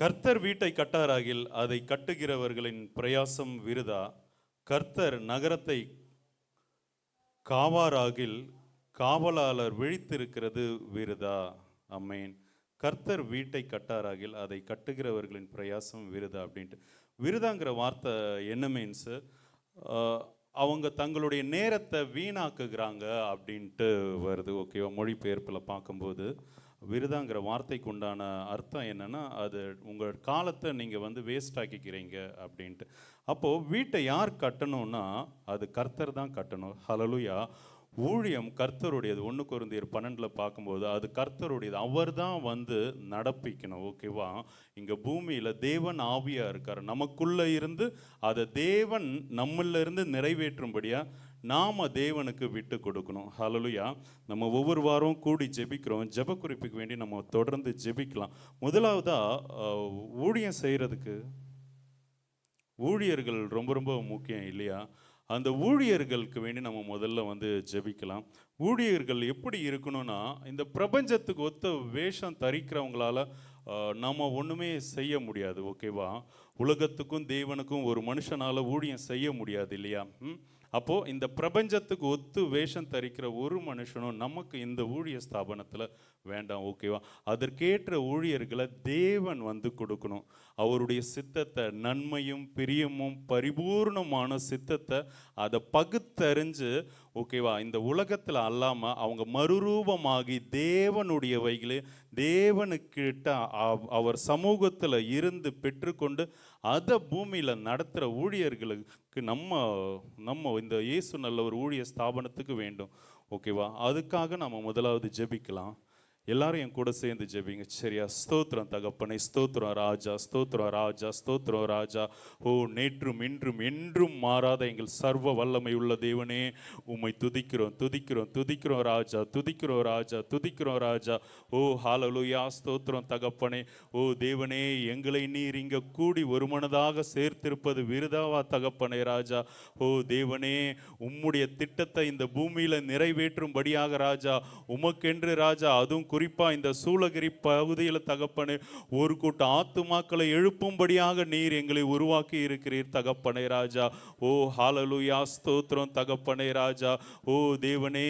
கர்த்தர் வீட்டை கட்டாராகில் அதை கட்டுகிறவர்களின் பிரயாசம் விருதா? கர்த்தர் நகரத்தை காவாராகில் காவலாளர் விழித்திருக்கிறது விருதா? அம்மேன் கர்த்தர் வீட்டை கட்டாராகில் அதை கட்டுகிறவர்களின் பிரயாசம் விருதா? அப்படின்ட்டு. விருதாங்கிற வார்த்தை என்ன மீன்ஸ் அவங்க தங்களுடைய நேரத்தை வீணாக்குகிறாங்க அப்படின்ட்டு வருது. ஓகேவா? மொழிபெயர்ப்பில் பார்க்கும்போது. விருதாங்கிற வார்த்தைக்கு உண்டான அர்த்தம் என்னென்னா அது உங்கள் காலத்தை நீங்கள் வந்து வேஸ்ட் ஆக்கிக்கிறீங்க அப்படின்ட்டு. அப்போது வீட்டை யார் கட்டணும்னா அது கர்த்தர் தான் கட்டணும். ஹலலுயா ஊழியம் கர்த்தருடையது. ஒன்று குருந்தியர் பன்னெண்டில் பார்க்கும்போது அது கர்த்தருடையது. அவர் தான் வந்து நடப்பிக்கணும். ஓகேவா? இங்கே பூமியில் தேவன் ஆவியாக இருக்கார். நமக்குள்ளே இருந்து அதை தேவன் நம்மளிருந்து நிறைவேற்றும்படியாக நாம் தேவனுக்கு விட்டு கொடுக்கணும். ஹலலுயா நம்ம ஒவ்வொரு வாரம் கூடி ஜெபிக்கிறோம். ஜெப குறிப்புக்கு வேண்டி நம்ம தொடர்ந்து ஜெபிக்கலாம். முதலாவதாக ஊழியம் செய்கிறதுக்கு ஊழியர்கள் ரொம்ப ரொம்ப முக்கியம் இல்லையா? அந்த ஊழியர்களுக்கு வேண்டி நம்ம முதல்ல வந்து ஜெபிக்கலாம். ஊழியர்கள் எப்படி இருக்கணும்னா இந்த பிரபஞ்சத்துக்கு ஒத்த வேஷம் தரிக்கிறவங்களால நம்ம ஒன்றுமே செய்ய முடியாது ஓகேவா? உலகத்துக்கும் தேவனுக்கும் ஒரு மனுஷனால் ஊழியம் செய்ய முடியாது இல்லையா? அப்போது இந்த பிரபஞ்சத்துக்கு ஒத்து வேஷம் தரிக்கிற ஒரு மனுஷனும் நமக்கு இந்த ஊழிய ஸ்தாபனத்தில் வேண்டாம் ஓகேவா? அதற்கேற்ற ஊழியர்களை தேவன் வந்து கொடுக்கணும். அவருடைய சித்தத்தை நன்மையும் பிரியமும் பரிபூர்ணமான சித்தத்தை அதை பகுத்தறிஞ்சு ஓகேவா? இந்த உலகத்தில் அல்லாமல் அவங்க மறுரூபமாகி தேவனுடைய வைகளே தேவனுக்கிட்ட அவர் சமூகத்தில் இருந்து பெற்றுக்கொண்டு அதை பூமியில் நடத்துகிற ஊழியர்களுக்கு நம்ம நம்ம இந்த இயேசு நல்ல ஒரு ஊழிய ஸ்தாபனத்துக்கு வேண்டும். ஓகேவா? அதுக்காக நம்ம முதலாவது ஜெபிக்கலாம். எல்லாரும் என் கூட சேர்ந்து ஜெபிங்க. சரியா? ஸ்தோத்திரம் தகப்பனை ஸ்தோத்திரம் ராஜா ஸ்தோத்திரம் ராஜா ஸ்தோத்திரம் ராஜா. ஓ நேற்றும் இன்றும் என்றும் மாறாத எங்கள் சர்வ வல்லமை உள்ள தேவனே உம்மை துதிக்கிறோம் துதிக்கிறோம் துதிக்கிறோம் ராஜா துதிக்கிறோம் ராஜா துதிக்கிறோம் ராஜா. ஓ ஹாலலுயா ஸ்தோத்திரம் தகப்பனே. ஓ தேவனே எங்களை நீர் இங்கே கூடி ஒரு மனதாக சேர்த்திருப்பது விருதாவா தகப்பனே ராஜா? ஓ தேவனே உம்முடைய திட்டத்தை இந்த பூமியில நிறைவேற்றும்படியாக ராஜா உமக்கென்று ராஜா அதுவும் குறிப்பா இந்த சூளகிரி பகுதியில் தகப்பனே ஒரு கூட்ட ஆத்துமாக்களை எழுப்பும்படியாக நீர் எங்களை உருவாக்கி இருக்கிறீர் தகப்பனே ராஜா. ஓ ஹalleluya ஸ்தோத்திரம் தகப்பனே ராஜா. ஓ தேவனே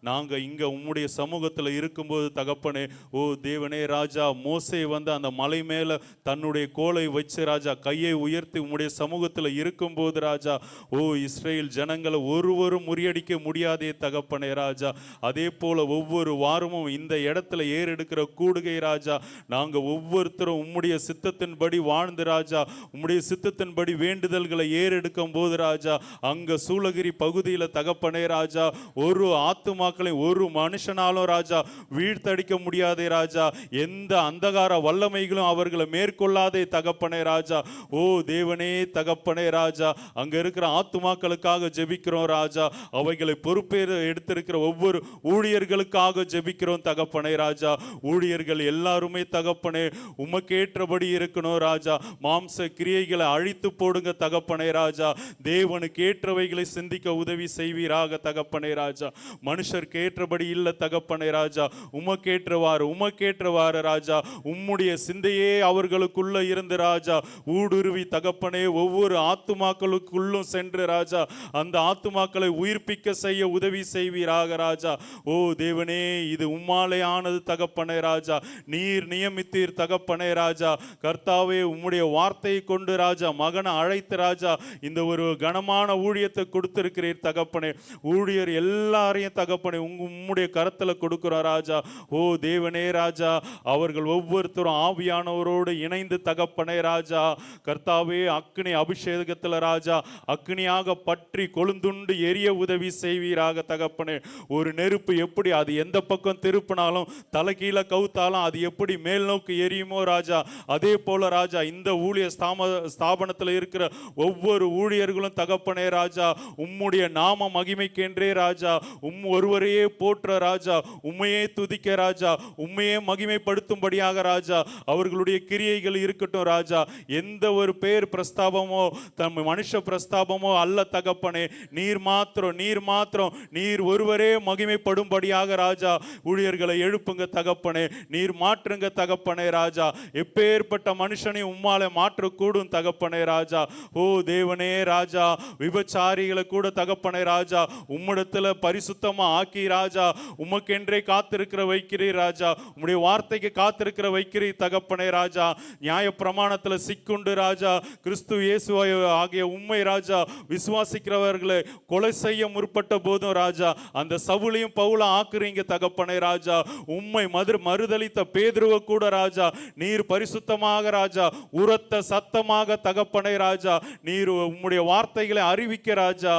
நாங்க இங்க உம்முடைய சமூகத்துல இருக்கும்போது தகப்பனே ஓ தேவனே ராஜா மோசே வந்து அந்த மலை மேல தன்னுடைய கோலை வச்சு ராஜா கையை உயர்த்தி உம்முடைய சமூகத்துல இருக்கும்போது ராஜா ஓ இஸ்ரேல் ஜனங்களை ஒருவரும் முறியடிக்க முடியாதே தகப்பனே ராஜா. அதே போல ஒவ்வொரு வாரமும் இந்த இடத்துல ஏறெடுக்கிற கூடுகை ராஜா. நாங்கள் ஒவ்வொருத்தரும் உம்முடைய சித்தத்தின்படி வாழ்ந்து ராஜா. உம்முடைய சித்தத்தின்படி வேண்டுதல்களை ஏறெடுக்கும் போது ராஜா அங்கே சூளகிரி பகுதியில் தகப்பனே ராஜா. ஒரு ஆத்துமாக்களை ஒரு மனுஷனாலும் ராஜா வீழ்த்தடிக்க முடியாதே ராஜா. எந்த அந்தகார வல்லமைகளும் அவர்களை மேற்கொள்ளாதே தகப்பனே ராஜா. ஓ தேவனே தகப்பனே ராஜா அங்கே இருக்கிற ஆத்துமாக்களுக்காக ஜெபிக்கிறோம் ராஜா. அவைகளை பொறுப்பேற எடுத்திருக்கிற ஒவ்வொரு ஊழியர்களுக்காக ஜெபிக்கிறோம் தகப்பனே தகப்பனே ராஜா ஊழியர்கள் எல்லாருமே தகப்பனே உமக்கேற்றபடி இருக்கணும் ராஜா. மாம்ச கிரியைகளை அழித்து போடுங்க தகப்பனே ராஜா. தேவனுக்கு ஏற்றவைகளை சிந்திக்க உதவி செய்வீராக தகப்பனே ராஜா. மனுஷருக்கு ஏற்றபடி இல்லை தகப்பனே ராஜா. உமக்கேற்றவாறு உமக்கேற்றவாறு ராஜா. உம்முடைய சிந்தையே அவர்களுக்குள்ள இருந்து ராஜா. ஊடுருவி தகப்பனே ஒவ்வொரு ஆத்துமாக்களுக்குள்ளும் சென்று ராஜா. அந்த ஆத்துமாக்களை உயிர்ப்பிக்க செய்ய உதவி செய்வீராக ராஜா. ஓ தேவனே இது உம்மாலே ஆனது தகப்பனே ராஜா. நீர் நியமித்தீர் தகப்பனே ராஜா. கர்த்தாவே உம்முடைய வார்த்தையை கொண்டு ராஜா மகனை அழைத்து ராஜா இந்த ஒரு கனமான ஊழியத்தை கொடுத்திருக்கிறீர் தகப்பனே. ஊழியர் எல்லாரையும் தகப்பனே உங்க உம்முடைய கரத்தில் கொடுக்குறோம் ராஜா. ஓ தேவனே ராஜா அவர்கள் ஒவ்வொருத்தரும் ஆவியானவரோடு இணைந்து தகப்பனே ராஜா. கர்த்தாவே அக்னி அபிஷேகத்துல ராஜா அக்னியாக பற்றி கொழுந்துண்டு எரிய உதவி செய்வீராக தகப்பனே. ஒரு நெருப்பு எப்படி அது எந்த பக்கம் திருப்பினாலும் தலைகீழ கவுத்தாலும் அது எப்படி மேல் நோக்கி எரியுமோ ராஜா? அதே போல ராஜா இந்த ஊழிய ஸ்தாம ஸ்தாபனத்தில் இருக்கிற ஒவ்வொரு ஊழியர்களும் தகப்பனே ராஜா உம்முடைய நாம மகிமைக்கென்றே ராஜா உம் ஒருவரையே போற்ற ராஜா உம்மையே துதிக்க ராஜா உண்மையே மகிமைப்படுத்தும்படியாக ராஜா அவர்களுடைய கிரியைகள் இருக்கட்டும் ராஜா எந்த ஒரு பேர் பிரஸ்தாபமோ தம் மனுஷ பிரஸ்தாபமோ அல்ல தகப்பனே நீர் மாத்திரம் நீர் மாத்திரம் நீர் ஒருவரே மகிமைப்படும்படியாக ராஜா ஊழியர்களை எழுப்புங்க தகப்பனே நீர் மாற்றுங்க தகப்பனே ராஜா. எப்பேற்பட்ட மனுஷனையும் உம்மால மாற்றக்கூடும் தகப்பனே ராஜா. ஓ தேவனே ராஜா விபச்சாரிகளை கூட தகப்பனே ராஜா. உம்மிடத்துல பரிசுத்தமா ஆக்கி ராஜா. உமக்கென்றே காத்திருக்கிற வைக்கிறீர் ராஜா. உம்முடைய வார்த்தைக்கு காத்திருக்கிற வைக்கிறீர் தகப்பனே ராஜா. நியாய பிரமாணத்துல சிக்குண்டு ராஜா. கிறிஸ்து இயேசு ஆகிய உண்மை ராஜா விசுவாசிக்கிறவர்களை கொலை செய்ய முற்பட்ட போதும் ராஜா. அந்த சவுளையும் பவுல ஆக்குறீங்க தகப்பனே ராஜா. உம்மை மது மறுதளித்த பேதுருவ கூட ராஜா நீர் பரிசுத்தமாக ராஜா உரத்த சத்தமாக தகப்பனை ராஜா நீர் உம்முடைய வார்த்தைகளை அறிவிக்க ராஜா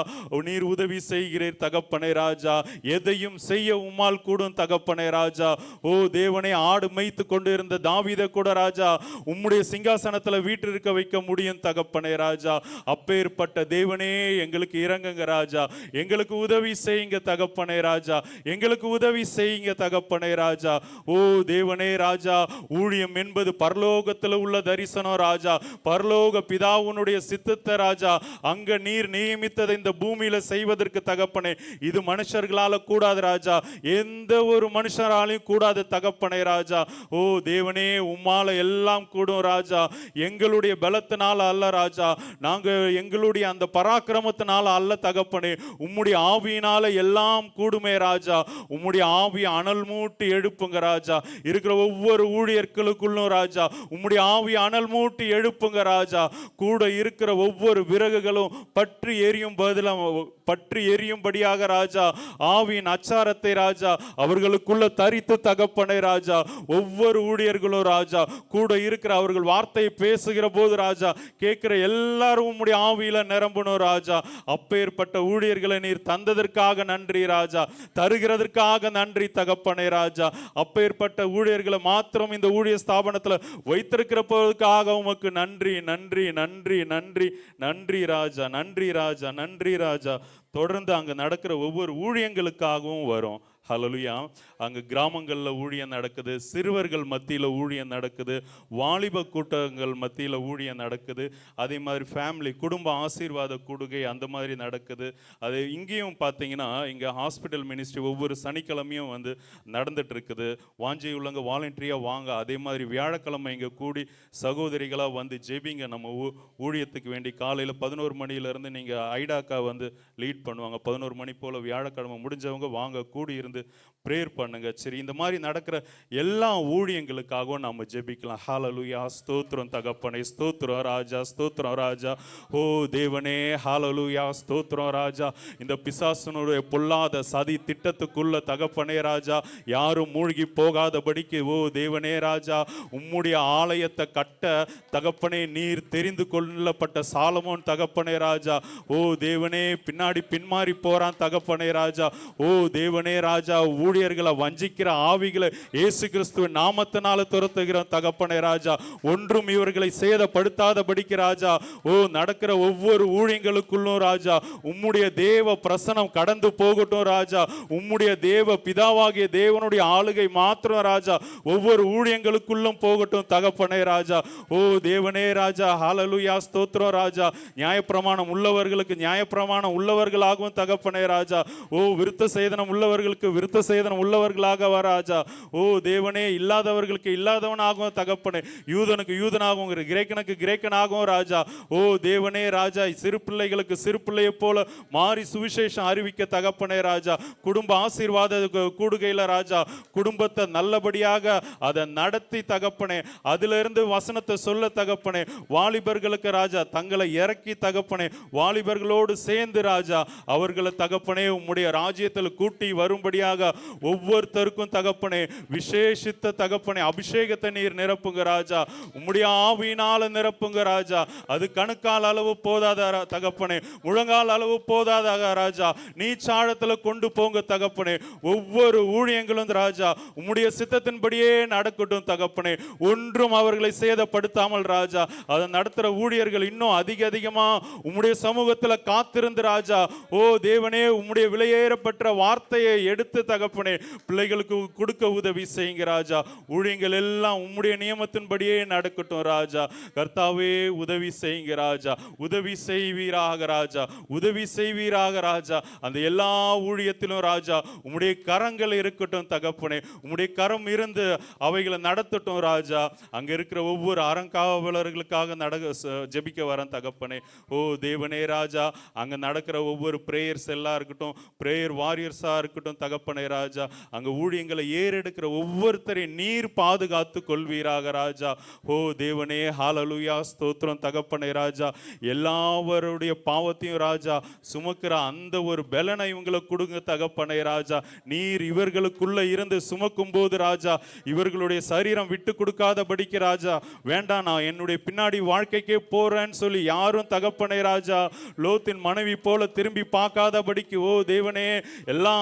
நீர் உதவி செய்கிறீர் தகப்பனை ராஜா எதையும் செய்ய உம்மால் கூடும் தகப்பனை ராஜா. ஓ தேவனை ஆடு மேய்த்து கொண்டு இருந்த தாவீதை கூட ராஜா உம்முடைய சிங்காசனத்தில் வீற்றிருக்க வைக்க முடியும் தகப்பனை ராஜா. அப்பேற்பட்ட தேவனே எங்களுக்கு இறங்குங்க ராஜா. எங்களுக்கு உதவி செய்யுங்க தகப்பனை ராஜா. எங்களுக்கு உதவி செய்யுங்க தகப்பனை ராஜா. ஓ தேவனே ராஜா ஊழியம் என்பது பரலோகத்தில் உள்ள தரிசனம் ராஜா. பரலோக பிதாவுனுடைய சித்தத்தை ராஜா. அங்க நீர் நியமித்ததை இந்த பூமியில செய்வதற்கு தகப்பனே. இது மனுஷர்களால கூடாது ராஜா. எந்த ஒரு மனுஷராலையும் கூடாது தகப்பனே ராஜா. ஓ தேவனே உம்மால எல்லாம் கூடும் ராஜா. எங்களுடைய பலத்தினால அல்ல ராஜா. நாங்க எங்களுடைய அந்த பராக்கிரமத்தினால அல்ல தகப்பனே. உம்முடைய ஆவியினால எல்லாம் கூடுமே ராஜா. உம்முடைய ஆவி அனல் மூட்டி எழுப்புங்க ராஜா. இருக்கிற ஒவ்வொரு ஊழியர்களுக்குள்ளும் ராஜா. உம்முடைய ஆவி அனல் மூட்டி எழுப்புங்க ராஜா. கூட இருக்கிற ஒவ்வொரு விறகுகளும் பற்றி எரியும் பதிலம் பற்றி எரியும்படியாக ராஜா. ஆவியின் அச்சாரத்தை ராஜா. அவர்களுக்குள்ள தரித்து தகப்பனை ராஜா. ஒவ்வொரு ஊழியர்களும் ராஜா. கூட இருக்கிற அவர்கள் வார்த்தையை பேசுகிற போது ராஜா. கேட்கிற எல்லாரும் உம்முடைய ஆவியில நிரம்பணும் ராஜா. அப்பேற்பட்ட ஊழியர்களை நீர் தந்ததற்காக நன்றி ராஜா. தருகிறதற்காக நன்றி தகப்பனை ராஜா ராஜா அப்பேற்பட்ட ஊழியர்களை மாத்திரம் இந்த ஊழிய ஸ்தாபனத்துல வைத்திருக்கிற போதுக்காக உமக்கு நன்றி நன்றி நன்றி நன்றி நன்றி ராஜா நன்றி ராஜா நன்றி ராஜா. தொடர்ந்து அங்கே நடக்கிற ஒவ்வொரு ஊழியங்களுக்காகவும் வரும். ஹலலுயா அங்கே கிராமங்களில் ஊழியம் நடக்குது சிறுவர்கள் மத்தியில் ஊழியம் நடக்குது வாலிப கூட்டங்கள் மத்தியில் ஊழியம் நடக்குது அதே மாதிரி ஃபேமிலி குடும்ப ஆசீர்வாத கூடுகை அந்த மாதிரி நடக்குது. அது இங்கேயும் பார்த்தீங்கன்னா இங்கே ஹாஸ்பிட்டல் மினிஸ்ட்ரி ஒவ்வொரு சனிக்கிழமையும் வந்து நடந்துட்டு இருக்குது வாஞ்சி உள்ளவங்க வாலண்டரியாக வாங்க அதே மாதிரி வியாழக்கிழமை இங்கே கூடி சகோதரிகளாக வந்து ஜெபிங்க. நம்ம ஊ ஊழியத்துக்கு வேண்டி காலையில் பதினோரு மணிலேருந்து நீங்கள் ஐடாக்கா வந்து லீட் பண்ணுவாங்க. பதினோரு மணி போல் வியாழக்கிழமை முடிஞ்சவங்க வாங்க கூடி இருந்து ப்ரேயர் பண்ணுங்க. சரி இந்த மாதிரி நடக்கிற எல்லா ஊழியங்களுக்காகவும் நம்ம ஜெபிக்கலாம். ஹாலலுயா ஸ்தோத்திரம் தகப்பனே ஸ்தோத்திரம் ராஜா ஸ்தோத்திரம் ராஜா. ஓ தேவனே ஹாலலுயா ஸ்தோத்திரம் ராஜா. இந்த பிசாசனுடைய பொல்லாத சதி திட்டத்துக்குள்ள தகப்பனே ராஜா. யாரும் மூழ்கி போகாதபடிக்கு ஓ தேவனே ராஜா. உம்முடைய ஆலயத்தை கட்ட தகப்பனே நீர் தெரிந்து கொள்ளப்பட்ட சாலமோன் தகப்பனே ராஜா. ஓ தேவனே பின்னாடி பின்மாறி போறான் தகப்பனே ராஜா. ஓ தேவனே ராஜா. ராஜா ஊழியர்களை வஞ்சிக்கிற ஆவிகளை இயேசு கிறிஸ்துவின் நாமத்தினால துரத்துகிற தகப்பனை ராஜா ஒன்றும் இவர்களை சேதப்படுத்தாதபடிக்கு ராஜா ஓ நடக்கிற ஒவ்வொரு ஊழியங்களுக்குள்ளும் ராஜா உம்முடைய தேவ பிரசனம் கடந்து போகட்டும் ராஜா. உம்முடைய தேவ பிதாவாகிய தேவனுடைய ஆளுகை மாத்திரம் ராஜா ஒவ்வொரு ஊழியங்களுக்குள்ளும் போகட்டும் தகப்பனே ராஜா. ஓ தேவனே ராஜா ஹாலலுயா ஸ்தோத்திரம் ராஜா. நியாயப்பிரமாணம் உள்ளவர்களுக்கு நியாயப்பிரமாணம் உள்ளவர்களாகவும் தகப்பனே ராஜா. ஓ விருத்த சேதனம் உள்ளவர்களுக்கு விருத்த சேதனம் உள்ளவர்களாக வர ராஜா. ஓ தேவனே இல்லாதவர்களுக்கு இல்லாதவனாகவும் தகப்பனே. யூதனுக்கு யூதனாகவும் கிரேக்கனுக்கு கிரேக்கனாகவும் ராஜா. ஓ தேவனே ராஜா சிறு பிள்ளைகளுக்கு சிறு பிள்ளையை போல மாறி சுவிசேஷம் அறிவிக்க தகப்பனே ராஜா. குடும்ப ஆசீர்வாத கூடுகையில் ராஜா குடும்பத்தை நல்லபடியாக அதை நடத்தி தகப்பனே. அதிலிருந்து வசனத்தை சொல்ல தகப்பனே. வாலிபர்களுக்கு ராஜா தங்களை இறக்கி தகப்பனே. வாலிபர்களோடு சேர்ந்து ராஜா அவர்களை தகப்பனே உம்முடைய ராஜ்யத்தில் கூட்டி வரும்படி வரும்படியாக ஒவ்வொருத்தருக்கும் தகப்பனே விசேஷித்த தகப்பனே அபிஷேகத்தை நீர் நிரப்புங்க ராஜா. உம்முடைய ஆவியினால நிரப்புங்க ராஜா. அது கணுக்கால் அளவு போதாத தகப்பனே முழங்கால் அளவு போதாதாக ராஜா. நீச்சாழத்துல கொண்டு போங்க தகப்பனே. ஒவ்வொரு ஊழியங்களும் ராஜா உம்முடைய சித்தத்தின்படியே நடக்கட்டும் தகப்பனே. ஒன்றும் அவர்களை சேதப்படுத்தாமல் ராஜா. அதை நடத்துகிற ஊழியர்கள் இன்னும் அதிக அதிகமாக உம்முடைய சமூகத்தில் காத்திருந்து ராஜா. ஓ தேவனே உம்முடைய விலையேறப்பட்ட வார்த்தையை எடுத்து எடுத்து தகப்பனே பிள்ளைகளுக்கு கொடுக்க உதவி செய்யுங்க ராஜா. ஊழியங்கள் எல்லாம் உம்முடைய நியமத்தின்படியே நடக்கட்டும் ராஜா. கர்த்தாவே உதவி செய்யுங்க ராஜா. உதவி செய்வீராக ராஜா. உதவி செய்வீராக ராஜா. அந்த எல்லா ஊழியத்திலும் ராஜா உம்முடைய கரங்கள் இருக்கட்டும் தகப்பனே. உம்முடைய கரம் இருந்து அவைகளை நடத்தட்டும் ராஜா. அங்க இருக்கிற ஒவ்வொரு அறங்காவலர்களுக்காக நட ஜெபிக்க வரேன் தகப்பனே. ஓ தேவனே ராஜா. அங்க நடக்கிற ஒவ்வொரு பிரேயர்ஸ் எல்லாம் இருக்கட்டும். பிரேயர் வாரியர்ஸா இருக்கட்டும் தகப்பனை ராஜா. அங்கே ஊழியங்களை ஏறெடுக்கிற ஒவ்வொருத்தரையும் நீர் பாதுகாத்து கொள்வீராக ராஜா. ஓ தேவனே ஹாலலுயா ஸ்தோத்திரம் தகப்பனை ராஜா. எல்லாவருடைய பாவத்தையும் ராஜா சுமக்கிற அந்த ஒரு பலனை இவங்களுக்கு கொடுங்க தகப்பனை ராஜா. நீர் இவர்களுக்குள்ள இருந்து சுமக்கும் போது ராஜா இவர்களுடைய சரீரம் விட்டு கொடுக்காத படிக்க ராஜா. வேண்டாம் நான் என்னுடைய பின்னாடி வாழ்க்கைக்கே போறேன்னு சொல்லி யாரும் தகப்பனை ராஜா லோத்தின் மனைவி போல திரும்பி பார்க்காத படிக்கு ஓ தேவனே எல்லா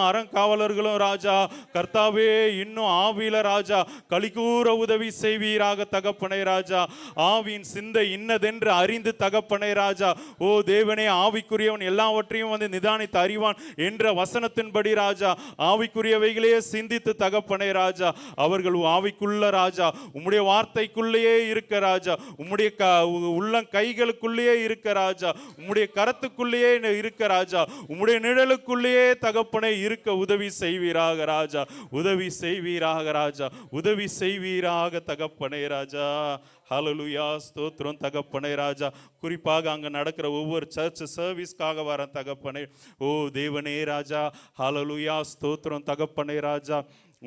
அறங்காவலர்களும் ராஜா. கர்த்தாவே இன்னும் ஆவியில ராஜா. கலிகூற உதவி செய்வீராக தகப்பனை ராஜா. ஆவியின் சிந்தை இன்னதென்று அறிந்து தகப்பனை ராஜா. ஓ தேவனே ஆவிக்குரியவன் எல்லாவற்றையும் வந்து நிதானித்து அறிவான் என்ற வசனத்தின்படி ராஜா. ஆவிக்குரியவைகளையே சிந்தித்து தகப்பனை ராஜா. அவர்கள் ஆவிக்குள்ள ராஜா. உம்முடைய வார்த்தைக்குள்ளேயே இருக்க ராஜா. உம்முடைய க உள்ளம் கைகளுக்குள்ளேயே இருக்க ராஜா. உம்முடைய கரத்துக்குள்ளேயே இருக்க ராஜா. உம்முடைய நிழலுக்குள்ளேயே தகப்பனை இருக்க உதவி செய்வீராக ராஜா உதவி செய்வீராக ராஜா உதவி செய்வீராக தகப்பனே ராஜா. ஹலலுயா ஸ்தோத்திரம் தகப்பனே ராஜா. குறிப்பாக அங்க நடக்கிற ஒவ்வொரு சர்ச் சர்வீஸ்க்காக வர தகப்பனே. ஓ தேவனே ராஜா. ஹலலுயா ஸ்தோத்திரம் தகப்பனே ராஜா.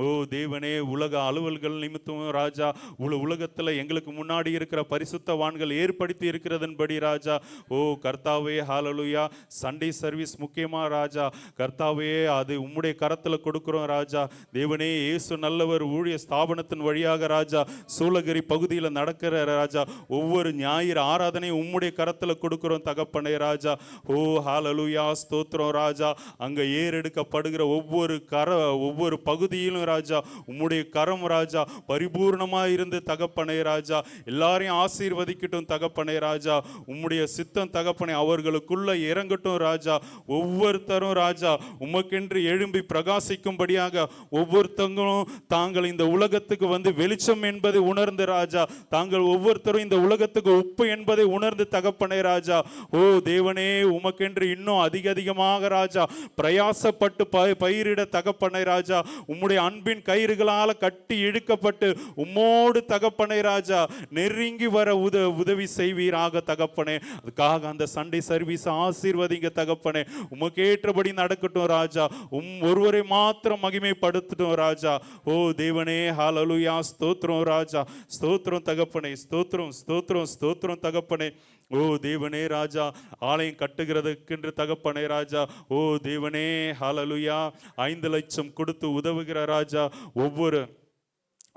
ஓ தேவனே உலக அலுவல்கள் நிமித்தம் ராஜா உல உலகத்தில் எங்களுக்கு முன்னாடி இருக்கிற பரிசுத்தவான்கள் ஏற்படுத்தி இருக்கிறதன்படி ராஜா. ஓ கர்த்தாவே ஹாலலுயா சண்டே சர்வீஸ் முக்கியமா ராஜா. கர்த்தாவே அது உம்முடைய கரத்தில் கொடுக்குறோம் ராஜா. தேவனே இயேசு நல்லவர் ஊழிய ஸ்தாபனத்தின் வழியாக ராஜா. சூளகிரி பகுதியில் நடக்கிற ராஜா. ஒவ்வொரு ஞாயிறு ஆராதனை உம்முடைய கரத்தில் கொடுக்குறோம் தகப்பனே ராஜா. ஓ ஹாலலுயா ஸ்தோத்திரம் ராஜா. அங்கே ஏறெடுக்கப்படுகிற ஒவ்வொரு கர ஒவ்வொரு பகுதியிலும் ராஜா உம்முடைய கரம் ராஜா பரிபூர்ணமாக இருந்து தகப்பனை ராஜா எல்லாரையும் ஆசீர்வதிக்கட்டும் தகப்பனை ராஜா உம்முடைய சித்தம் தகப்பனை அவர்களுக்குள்ள இறங்கட்டும் ராஜா ஒவ்வொருத்தரும் ராஜா உமக்கென்று எழும்பி பிரகாசிக்கும்படியாக ஒவ்வொருத்தங்களும் தாங்கள் இந்த உலகத்துக்கு வந்து வெளிச்சம் என்பதை உணர்ந்து ராஜா தாங்கள் ஒவ்வொருத்தரும் இந்த உலகத்துக்கு உப்பு என்பதை உணர்ந்து தகப்பனே ராஜா ஓ தேவனே உமக்கென்று இன்னும் அதிக அதிகமாக ராஜா பிரயாசப்பட்டு பயிரிட தகப்பனை ராஜா உம்முடைய அன்பின் கயிறுகளால் கட்டி இழுக்கப்பட்டு உம்மோடு தகப்பனை ராஜா நெருங்கி வர உத உதவி செய்வீராக தகப்பனே. அதுக்காக அந்த சண்டே சர்வீஸ் ஆசீர்வதிங்க தகப்பனே. உமக்கு ஏற்றபடி நடக்கட்டும் ராஜா. உம் ஒருவரை மாத்திரம் மகிமைப்படுத்தட்டும் ராஜா. ஓ தேவனே ஹாலலுயா ஸ்தோத்திரம் ராஜா. ஸ்தோத்திரம் தகப்பனே ஸ்தோத்திரம் ஸ்தோத்திரம் ஸ்தோத்திரம் தகப்பனே. ஓ தேவனே ராஜா ஆலயம் கட்டுகிறதுக்கென்று தகப்பனே ராஜா. ஓ தேவனே ஹலலுயா ஐந்து லட்சம் கொடுத்து உதவுகிற ராஜா. ஒவ்வொரு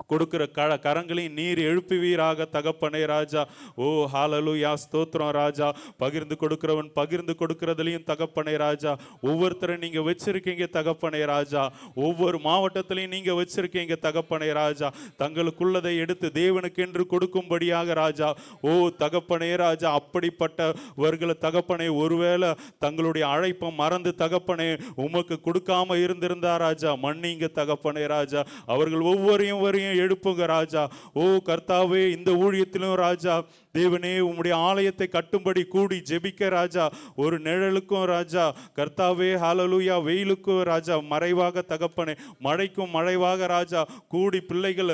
கொடுக்கிற க கரங்களையும் நீர் எழுப்புவீராக தகப்பனே ராஜா. ஓ ஹாலலு யா ஸ்தோத்திரம் ராஜா. பகிர்ந்து கொடுக்கிறவன் பகிர்ந்து கொடுக்கிறதுலையும் தகப்பனே ராஜா. ஒவ்வொருத்தரும் நீங்கள் வச்சிருக்கீங்க தகப்பனே ராஜா. ஒவ்வொரு மாவட்டத்திலையும் நீங்கள் வச்சிருக்கீங்க தகப்பனே ராஜா. தங்களுக்குள்ளதை எடுத்து தேவனுக்கென்று கொடுக்கும்படியாக ராஜா. ஓ தகப்பனே ராஜா அப்படிப்பட்டவர்களை தகப்பனே ஒருவேளை தங்களுடைய அழைப்பை மறந்து தகப்பனே உமக்கு கொடுக்காம இருந்திருந்தா ராஜா. மன்னிங்க தகப்பனே ராஜா. அவர்கள் ஒவ்வொரையும் வரையும் எழுப்புங்க ராஜா. ஓ கர்த்தாவே இந்த ஊழியத்திலும் ராஜா தேவனே உம்முடைய ஆலயத்தை கட்டும்படி கூடி ஜெபிக்க ராஜா. ஒரு நிழலுக்கும் ராஜா. கர்த்தாவே ஹாலலூயா வெயிலுக்கும் ராஜா. மறைவாக தகப்பனே மழைக்கும் மழைவாக ராஜா. கூடி பிள்ளைகள்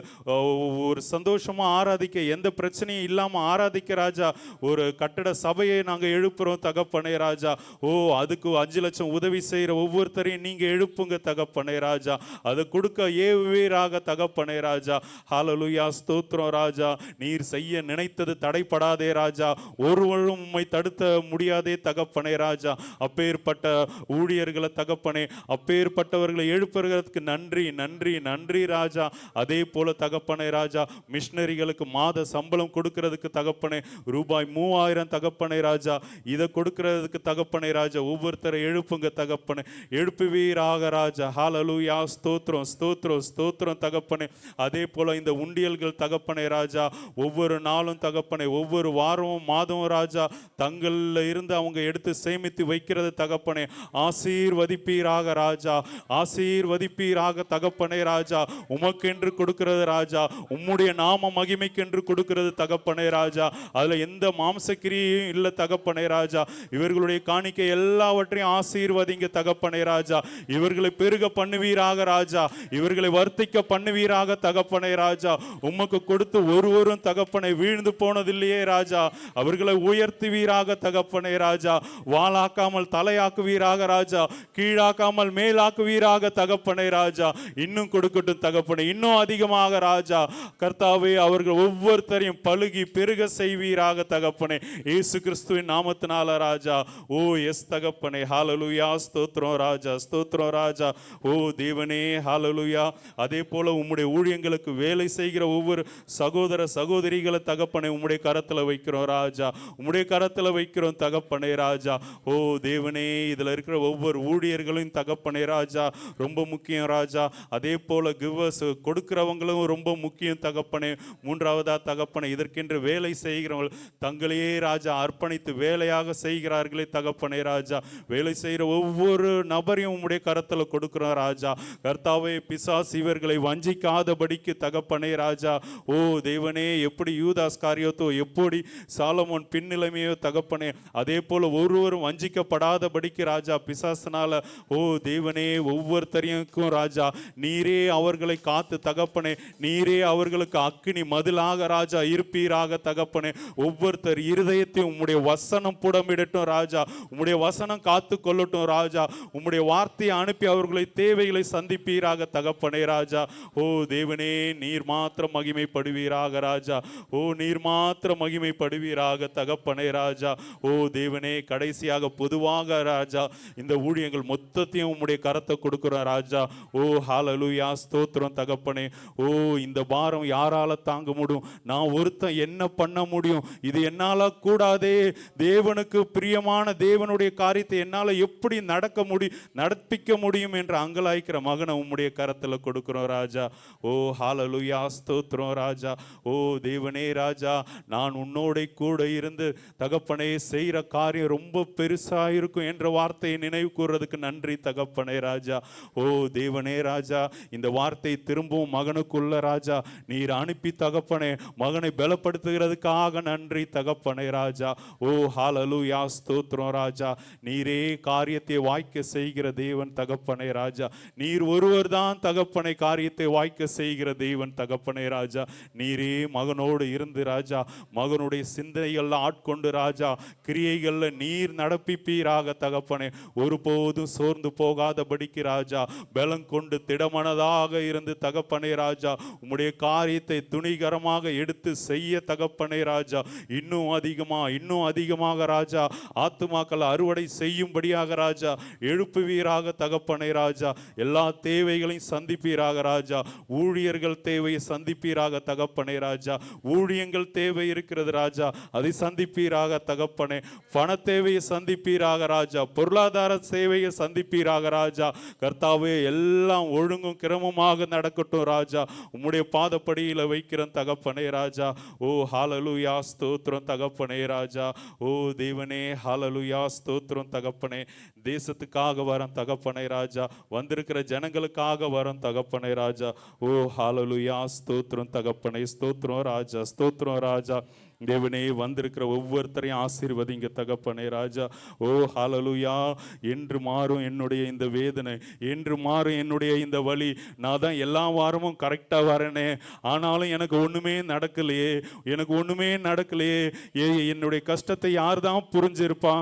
ஒரு சந்தோஷமா ஆராதிக்க எந்த பிரச்சனையும் இல்லாமல் ஆராதிக்க ராஜா. ஒரு கட்டட சபையை நாங்கள் எழுப்புறோம் தகப்பனே ராஜா. ஓ அதுக்கு அஞ்சு லட்சம் உதவி செய்கிற ஒவ்வொருத்தரையும் நீங்கள் எழுப்புங்க தகப்பனே ராஜா. அதை கொடுக்க ஏவுவீராக தகப்பனே ராஜா. ஹாலலுயா ஸ்தோத்திரம் ராஜா. நீர் செய்ய நினைத்தது தடை தடைப்படாதே ராஜா. ஒருவரும் உம்மை தடுத்த முடியாதே தகப்பனே ராஜா. அப்பேற்பட்ட ஊழியர்களை தகப்பனே அப்பேற்பட்டவர்களை எழுப்புறதுக்கு நன்றி நன்றி நன்றி ராஜா. அதே போல தகப்பனே ராஜா மிஷினரிகளுக்கு மாத சம்பளம் கொடுக்கிறதுக்கு தகப்பனே ரூபாய் மூவாயிரம் தகப்பனே ராஜா. இதை கொடுக்கிறதுக்கு தகப்பனே ராஜா ஒவ்வொருத்தரை எழுப்புங்க தகப்பனே. எழுப்புவீராக ராஜா. ஹalleluya ஸ்தோத்ரம் ஸ்தோத்ரம் ஸ்தோத்ரம் தகப்பனே. அதே போல இந்த உண்டியல்கள் தகப்பனே ராஜா. ஒவ்வொரு நாளும் தகப்பனே ஒவ்வொரு வாரமும் மாதமும் ராஜா தங்களில் இருந்து அவங்க எடுத்து சேமித்து வைக்கிறது தகப்பனே. ஆசீர்வதிப்பீராக ராஜா. ஆசீர்வதிப்பீராக தகப்பனே ராஜா. உமக்கென்று கொடுக்கிறது ராஜா. உம்முடைய நாம மகிமைக்கென்று கொடுக்கிறது தகப்பனே ராஜா. அதில் எந்த மாம்சக்கிரியும் இல்லை தகப்பனே ராஜா. இவர்களுடைய காணிக்கை எல்லாவற்றையும் ஆசீர்வதிங்க தகப்பனே ராஜா. இவர்களை பெருக பண்ணுவீராக ராஜா. இவர்களை வர்த்திக்க பண்ணுவீராக தகப்பனே ராஜா. உமக்கு கொடுத்து ஒருவரும் தகப்பனை வீழ்ந்து போனதில்லையே ராஜா அவர்களை உயர்த்துவீராக தகப்பனே ராஜா. வாளாக்காமல் தலையாக்குவீராக ராஜா. கீழாக்காமல் மேலாக்குவீராக தகப்பனே ராஜா. இன்னும் கொடுக்கட்டும் தகப்பனே இன்னும் அதிகமாக ராஜா. கர்த்தாவே அவர்கள் ஒவ்வொருத்தரையும் பழுகி பெருக செய்வீராக தகப்பனே. இயேசு கிறிஸ்துவின் நாமத்தினால ராஜா. ஓ எஸ் தகப்பனே ஹாலலுயா ஸ்தோத்திரம் ராஜா ஸ்தோத்திரம் ராஜா. ஓ தேவனே ஹாலலுயா அதே போல உம்முடைய ஊழியங்களுக்கு வேலை செய்கிற ஒவ்வொரு சகோதர சகோதரிகளை தகப்பனே உம்முடைய கரத்துல வைக்கிறோம் ராஜா. உம்முடைய கரத்தில் வைக்கிறோம் தகப்பனே ராஜா. ஓ தேவனே இதுல இருக்கிற ஒவ்வொரு ஊழியர்களையும் தகப்பனே ராஜா. ரொம்ப முக்கியம் ராஜா. அதே போல் கிவர்ஸ் கொடுக்கிறவங்களும் ரொம்ப முக்கியம் தகப்பனே. மூன்றாவதா தகப்பனை இதற்கென்று வேலை செய்கிறவங்க தங்களையே ராஜா அர்ப்பணித்து வேலையாக செய்கிறார்களே தகப்பனே ராஜா. வேலை செய்கிற ஒவ்வொரு நபரையும் உம்முடைய கரத்தில் கொடுக்கிறோம் ராஜா. கர்த்தாவே பிசாஸ் இவர்களை வஞ்சிக்காதபடிக்கு தகப்பனே ராஜா. ஓ தேவனே எப்படி யூதாஸ் காரியத்தோ எப்படி சாலமோன் பின்னிலைமையோ தகப்பனே அதே போல் ஒருவரும் வஞ்சிக்கப்படாதபடிக்கு ராஜா பிசாசனால ஓ தேவனே ஒவ்வொருத்தரையும் ராஜா நீரே அவர்களை காத்து தகப்பனே நீரே அவர்களுக்கு அக்கினி மதிலாக ராஜா இருப்பீராக தகப்பனே ஒவ்வொருத்தர் இருதயத்தையும் உம்முடைய வசனம் புடமிடட்டும் ராஜா உம்முடைய வசனம் காத்து கொள்ளட்டும் ராஜா உம்முடைய வார்த்தையை அனுப்பி அவர்களை தேவைகளை சந்திப்பீராக தகப்பனே ராஜா ஓ தேவனே நீர் மாத்திரம் மகிமைப்படுவீராக ராஜா ஓ நீர் மாத்திரம் மகிமைப்படுவீராக தகப்பனே ராஜா. ஓ தேவனே கடைசியாக பொதுவாக ராஜா இந்த ஊழியங்கள் மொத்தத்தையும் உம்முடைய கரத்தை கொடுக்குறோம் ராஜா. ஓ ஹalleluya ஸ்தோத்திரம் தகப்பனே. ஓ இந்த பாரம் யாரால தாங்க முடியும்? நான் ஒருத்தன் என்ன பண்ண முடியும்? இது என்னால கூடாதே. தேவனுக்கு பிரியமான தேவனுடைய காரியத்தை என்னால் எப்படி நடக்க முடியும் நடப்பிக்க முடியும் என்று அங்கலாய்க்கிற மகனை உம்முடைய கரத்தில் கொடுக்குறோம் ராஜா. ஓ ஹalleluya ஸ்தோத்திரம் ராஜா. ஓ தேவனே ராஜா நான் நான் உன்னோட கூட இருந்து தகப்பனே செய்கிற காரியம் ரொம்ப பெருசாக இருக்கும் என்ற வார்த்தையை நினைவு கூறுறதுக்கு நன்றி தகப்பனே ராஜா. ஓ தேவனே ராஜா இந்த வார்த்தை திரும்பவும் மகனுக்குள்ள ராஜா நீர் அனுப்பி தகப்பனே மகனை பலப்படுத்துகிறதுக்காக நன்றி தகப்பனே ராஜா. ஓ ஹாலலு யா ஸ்தோத்ரம் ராஜா. நீரே காரியத்தை வாய்க்க செய்கிற தேவன் தகப்பனே ராஜா. நீர் ஒருவர் தான் தகப்பனை காரியத்தை வாய்க்க செய்கிற தேவன் தகப்பனே ராஜா. நீரே மகனோடு இருந்து ராஜா மகனுடைய சிந்தனைகள்ல ஆட்கொண்டு ராஜா கிரியைகள்ல நீர் நடப்பிப்பீராக தகப்பனே. ஒருபோதும் சோர்ந்து போகாதபடிக்கு ராஜா பலம் கொண்டு திடமனதாக இருந்து தகப்பனே ராஜா உம்முடைய காரியத்தை துணிகரமாக எடுத்து செய்ய தகப்பனே ராஜா. இன்னும் அதிகமா இன்னும் அதிகமாக ராஜா ஆத்துமாக்கள் அறுவடை செய்யும்படியாக ராஜா எழுப்புவீராக தகப்பனே ராஜா. எல்லா தேவைகளையும் சந்திப்பீராக ராஜா. ஊழியர்கள் தேவையை சந்திப்பீராக தகப்பனே ராஜா. ஊழியங்கள் தேவை இருக்கிறது ராஜா. அதை சந்திப்பீராக தகப்பனே. பண தேவையை சந்திப்பீராக ராஜா. பொருளாதார சேவையை சந்திப்பீராக ராஜா. கர்த்தாவே எல்லாம் ஒழுங்கும் கிரமமாக நடக்கட்டும் ராஜா. உம்முடைய பாதப்படியில் வைக்கிறேன் தகப்பனே ராஜா. ஓ ஹாலலு ஸ்தோத்திரம் தகப்பனே ராஜா. ஓ தேவனே ஹalleluya ஸ்தோத்திரம் தகப்பனே. தேசத்துக்காக வரம் தகப்பனே ராஜா. வந்திருக்கிற ஜனங்களுக்காக வரம் தகப்பனே ராஜா. ஓ ஹalleluya ஸ்தோத்திரம் தகப்பனே. ஸ்தோத்திரம் ராஜா ஸ்தோத்திரம் ராஜா. தேவனே வந்திருக்கிற ஒவ்வொருத்தரையும் ஆசீர்வதிங்க தகப்பனே ராஜா. ஓ ஹாலலுயா என்று மாறும் என்னுடைய இந்த வேதனை என்று மாறும் என்னுடைய இந்த வழி நான் தான் எல்லா வாரமும் கரெக்டாக வரேனே. ஆனாலும் எனக்கு ஒன்றுமே நடக்கலையே. எனக்கு ஒன்றுமே நடக்கலையே. ஏ என்னுடைய கஷ்டத்தை யார் தான் புரிஞ்சிருப்பா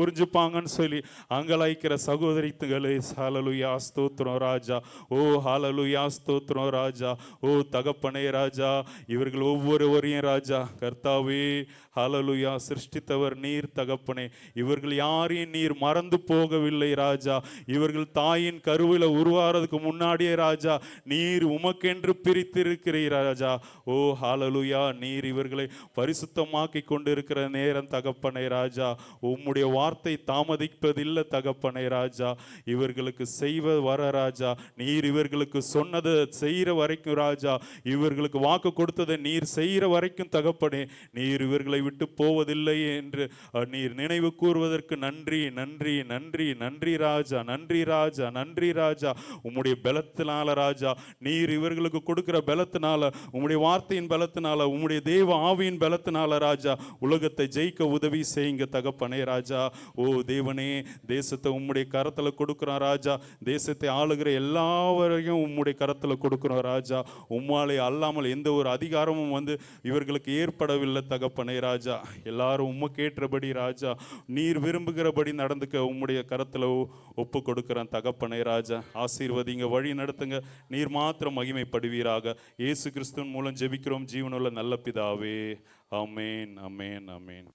புரிஞ்சுப்பாங்கன்னு சொல்லி அங்கலாய்க்கிற சகோதரித்துகளே ஹாலலுயா ஸ்தோத்திரம் ராஜா. ஓ ஹாலலுயா ஸ்தோத்திரம் ராஜா. ஓ தகப்பனே ராஜா. இவர்கள் ஒவ்வொருவரையும் ராஜா கர்த்தாவே பிதாவே ஹலலுயா சிருஷ்டித்தவர் நீர் தகப்பனே. இவர்கள் யாரையும் நீர் மறந்து போகவில்லை ராஜா. இவர்கள் தாயின் கருவில் உருவாகிறதுக்கு முன்னாடியே ராஜா. நீர் உமக்கென்று பிரித்திருக்கிறீர் ராஜா. ஓ ஹalleluya நீர் இவர்களை பரிசுத்தமாக்கி கொண்டிருக்கிற நேரம் தகப்பனை ராஜா. உம்முடைய வார்த்தை தாமதிப்பதில்லை தகப்பனை ராஜா. இவர்களுக்கு செய்வ வர ராஜா. நீர் இவர்களுக்கு சொன்னதை செய்கிற வரைக்கும் ராஜா. இவர்களுக்கு வாக்கு கொடுத்ததை நீர் செய்கிற வரைக்கும் தகப்பனே. நீர் இவர்களை விட்டு போவதில்லை என்று நீர் நினைவு கூறுவதற்கு நன்றி நன்றி நன்றி நன்றி ராஜா நன்றி ராஜா நன்றி ராஜா. உம்முடைய பலத்தினால ராஜா நீர் இவர்களுக்கு கொடுக்கிற பலத்தினால உம்முடைய வார்த்தையின் பலத்தினால உம்முடைய தேவ ஆவியின் பலத்தினால ராஜா. உலகத்தை ஜெயிக்க உதவி செய்யுங்க தகப்பனே ராஜா. ஓ தேவனே தேசத்தை உம்முடைய கரத்துல கொடுக்குறோம் ராஜா. தேசத்தை ஆளுகிற எல்லாவரையும் உம்முடைய கரத்துல கொடுக்குறோம் ராஜா. உம்மாலே அல்லாமல் எந்த ஒரு அதிகாரமும் வந்து இவர்களுக்கு ஏற்படவில்லை தகப்பனே ராஜா. எல்லாரும் உம்மை கேட்டபடி ராஜா நீர் விரும்புகிறபடி நடந்துக்க உம்முடைய கரத்துல ஒப்பு கொடுக்குறேன் தகப்பனே ராஜா. ஆசீர்வதிங்க வழி நடத்துங்க. நீர் மாத்திரம் மகிமைப்படுவீராக. இயேசு கிறிஸ்துவின் மூலம் ஜெபிக்கிறோம். ஜீவனுள்ள நல்ல பிதாவே. அமேன் அமேன் அமேன்